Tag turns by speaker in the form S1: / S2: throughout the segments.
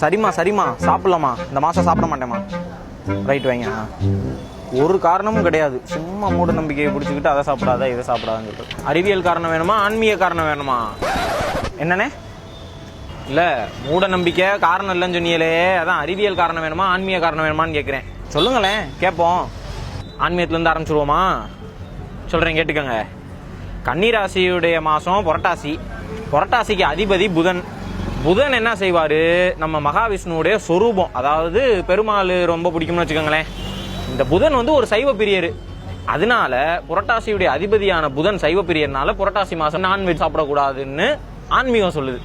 S1: சரிம்மா சரிம்மா சாப்பிடலாமா இந்த மாதம் சாப்பிட மாட்டேம்மா. ரைட் வைங்க. ஒரு காரணமும் கிடையாது. சும்மா மூட நம்பிக்கையை பிடிச்சிக்கிட்டு அதை சாப்பிடாத இதை சாப்பிடாதுன்னு சொல்லிட்டு அறிவியல் காரணம் வேணுமா ஆன்மீக காரணம் வேணுமா? என்னண்ணே? இல்லை மூட நம்பிக்கை காரணம் இல்லைன்னு சொன்னீங்களே. அதான் அறிவியல் காரணம் வேணுமா ஆன்மீக காரணம் வேணுமான்னு கேட்குறேன் சொல்லுங்களேன் கேட்போம் ஆன்மீகத்துலேருந்து ஆரம்பிச்சிருவோமா? சொல்கிறேன் கேட்டுக்கோங்க. கன்னிராசியுடைய மாதம் புரட்டாசி. புரட்டாசிக்கு அதிபதி புதன். புதன் என்ன செய்வார்? நம்ம மகாவிஷ்ணுவுடைய சொரூபம் அதாவது பெருமாள் ரொம்ப பிடிக்கும்னு வச்சுக்கோங்களேன். இந்த புதன் வந்து ஒரு சைவ பிரியர். அதனால புரட்டாசியுடைய அதிபதியான புதன் சைவ பிரியர்னால புரட்டாசி மாதம் நான்வெஜ் சாப்பிடக்கூடாதுன்னு ஆன்மீகம் சொல்லுது.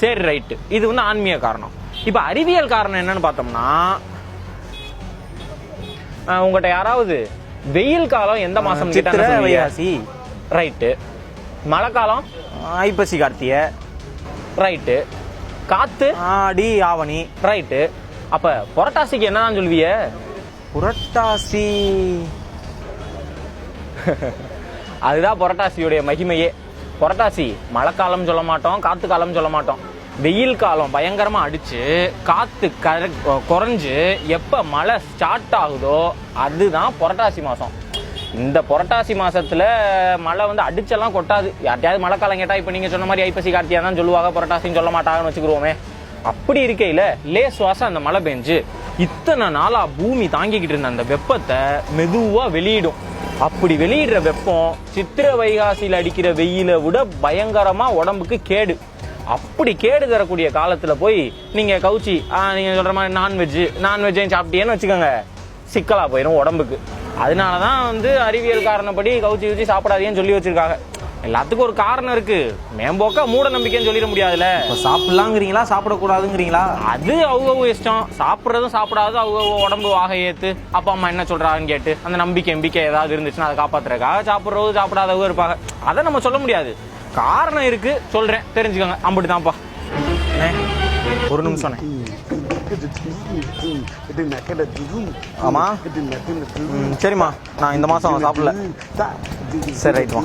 S1: சரி ரைட்டு இது வந்து ஆன்மீக காரணம். இப்போ அறிவியல் காரணம் என்னன்னு பார்த்தோம்னா உங்கள்கிட்ட யாராவது வெயில் காலம் எந்த
S2: சித்திரை வைகாசி.
S1: ரைட்டு மழை காலம்?
S2: ஐப்பசி கார்த்திகை.
S1: ரைட்டு காத்து.
S2: ஆடி ஆவணி.
S1: ரைட்டு அப்ப புரட்டாசிக்கு என்னதான் சொல்விய?
S2: புரட்டாசி.
S1: அதுதான் புரட்டாசியுடைய மகிமையே. புரட்டாசி மழைக்காலம் சொல்ல மாட்டோம் காத்து காலம் சொல்ல மாட்டோம். வெயில் காலம் பயங்கரமா அடிச்சு காத்து கர- குறைஞ்சு எப்ப மழை ஸ்டார்ட் ஆகுதோ அதுதான் புரட்டாசி மாசம். இந்த புரட்டாசி மாசத்துல மழை வந்து அடிச்செல்லாம் கொட்டாது. யார்ட்டையாவது மழைக்காலம் கேட்டா இப்ப நீங்க சொன்ன மாதிரி ஐப்பசி கார்த்தியா தான் சொல்லுவாங்க. புரட்டாசின்னு சொல்ல மாட்டாங்கன்னு வச்சுக்கிருவோமே. அப்படி இருக்கையில லேஸ் வாசம் அந்த மழை பெஞ்சு இத்தனை நாளா பூமி தாங்கிக்கிட்டு இருந்த அந்த வெப்பத்தை மெதுவா வெளியிடும். அப்படி வெளியிடுற வெப்பம் சித்திர வைகாசியில் அடிக்கிற வெயிலை விட பயங்கரமா உடம்புக்கு கேடு. அப்படி கேடு தரக்கூடிய காலத்துல போய் நீங்க கவுச்சி நீங்கள் நீங்க சொல்ற மாதிரி நான்வெஜ் நான்வெஜ்ஜையும் சாப்பிட்டீங்கன்னு வச்சுக்கோங்க. சிக்கலா போயிடும் உடம்புக்கு. அதனால தான் வந்து அறிவியல் காரணப்படி கவுச்சி கவுச்சி சாப்பிடாதீங்கன்னு சொல்லி வச்சிருக்காங்க. எல்லாத்துக்கும் ஒரு காரணம் இருக்கு. மேம்போக்கா மூட நம்பிக்கைன்னு சொல்லிட முடியாதுல்ல.
S2: இப்போ சாப்பிடலாங்கிறீங்களா சாப்பிடக்கூடாதுங்கிறீங்களா?
S1: அது அவங்க இஷ்டம். சாப்பிட்றதும் சாப்பிடாது அவங்க உடம்பு வாக ஏத்து அப்பா அம்மா என்ன சொல்றாங்கன்னு கேட்டு அந்த நம்பிக்கை நம்பிக்கை ஏதாவது இருந்துச்சுன்னா அதை காப்பாத்துறதுக்காக சாப்பிட்றவங்க சாப்பிடாதவங்க இருப்பாங்க. அதை நம்ம சொல்ல முடியாது. காரணம் இருக்கு. சொல்றேன். தெரிஞ்சுக்கோங்க. அம்பிட்டு
S2: அண்ணே, ஒரு நிமிஷம் ஆமா. சரிம்மா. நான் இந்த மாசம் சாப்பிடல. சரி ரைட் வா.